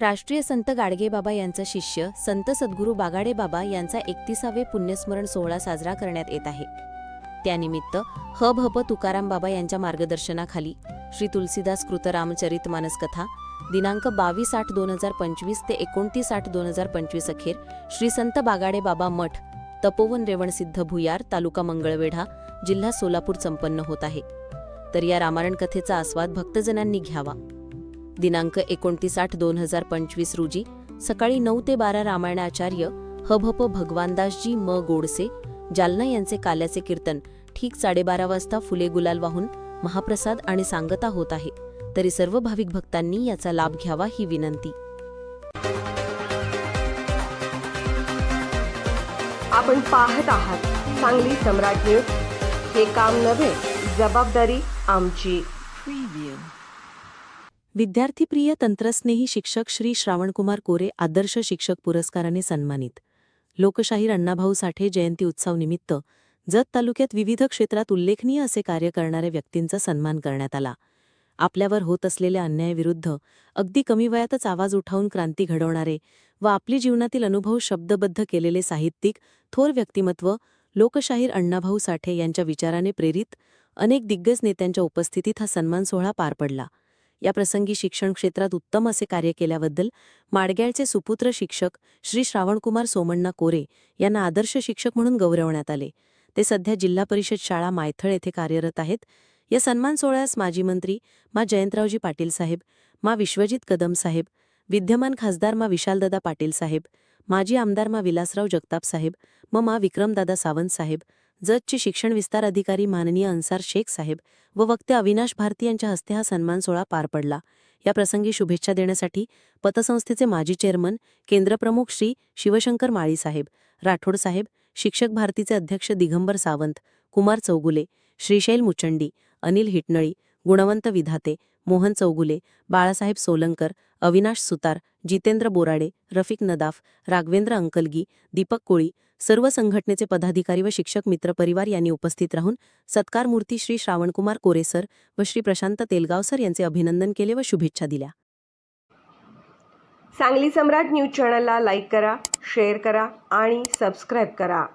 राष्ट्रीय संत गाडगेबाबा यांचा शिष्य संत सद्गुरू बागाडे बाबा यांचा एकतीसावे पुण्यस्मरण सोहळा साजरा करण्यात येत आहे. त्यानिमित्त ह भ प तुकाराम बाबा यांच्या मार्गदर्शनाखाली श्री तुलसीदास कृतरामचरित मानस कथा दिनांक बावीस आठ दोन हजार पंचवीस ते एकोणतीस आठ दोन हजार पंचवीस अखेर श्री संत बागाडे बाबा मठ तपोवन रेवणसिद्ध भुयार तालुका मंगळवेढा जिल्हा सोलापूर संपन्न होत आहे. तर या रामायण कथेचा आस्वाद भक्तजनांनी घ्यावा. दिनांक एकोणतीस आठ दोन हजार पंचवीस रोजी सकाळी नऊ ते बारा रामायणाचार्य हभप भगवानदासजी म गोडसे जालना यांचे काल्याचे कीर्तन ठीक साडेबारा वाजता फुले गुलाल वाहून महाप्रसाद आणि सांगता होत आहे. तरी सर्व भाविक भक्तांनी याचा लाभ घ्यावा ही विनंती. आपण पाहत आहात सांगली सम्राट न्यूज. हे काम नव्हे जबाबदारी आमची. विद्यार्थीप्रिय तंत्रस्नेही शिक्षक श्री श्रावणकुमार कोरे आदर्श शिक्षक पुरस्काराने सन्मानित. लोकशाहीर अण्णाभाऊ साठे जयंती उत्सव निमित्त जत तालुक्यात विविध क्षेत्रात उल्लेखनीय असे कार्य करणाऱ्या व्यक्तींचा सन्मान करण्यात आला. आपल्यावर होत असलेल्या अन्यायाविरुद्ध अगदी कमी वयातच आवाज उठावून क्रांती घडवणारे व आपली जीवनातील अनुभव शब्दबद्ध केलेले साहित्यिक थोर व्यक्तिमत्व लोकशाहीर अण्णाभाऊ साठे यांच्या विचाराने प्रेरित अनेक दिग्गज नेत्यांच्या उपस्थितीत हा सन्मान सोहळा पार पडला. या प्रसंगी शिक्षण क्षेत्रात उत्तम असे कार्य केल्याबद्दल माडग्याळचे सुपुत्र शिक्षक श्री श्रावणकुमार सोमण्णा कोरे यांना आदर्श शिक्षक म्हणून गौरवण्यात आले. ते सध्या जिल्हा परिषद शाळा मायथळ येथे कार्यरत आहेत. या सन्मान सोहळ्यास माजी मंत्री मा जयंतरावजी पाटील साहेब मा विश्वजित कदम साहेब विद्यमान खासदार मा विशालदादा पाटील साहेब माजी आमदार मा विलासराव जगताप साहेब म मा विक्रमदादा सावंत साहेब जजचे शिक्षण विस्तार अधिकारी माननीय अन्सार शेख साहेब व वक्ते अविनाश भारती यांच्या हस्ते हा सन्मान सोहळा पार पडला. या प्रसंगी शुभेच्छा देण्यासाठी पतसंस्थेचे माजी चेअरमन केंद्रप्रमुख श्री शिवशंकर माळी साहेब राठोड साहेब शिक्षक भारतीचे अध्यक्ष दिगंबर सावंत कुमार चौगुले श्रीशैल मुचंडी अनिल हिटनळी गुणवंत विधाते मोहन चौगुले बाळासाहेब सोलंकर अविनाश सुतार जितेंद्र बोराडे रफिक नदाफ राघवेंद्र अंकलगी दीपक कोळी सर्व संघटनेचे पदाधिकारी व शिक्षक मित्र परिवार यांनी उपस्थित राहून सत्कार मूर्ती श्री श्रावणकुमार कोरेसर व श्री प्रशांत तेलगावसर यांचे अभिनंदन केले व शुभेच्छा दिल्या. सांगली सम्राट न्यूज चॅनलला लाईक करा शेअर करा आणि सबस्क्राईब करा.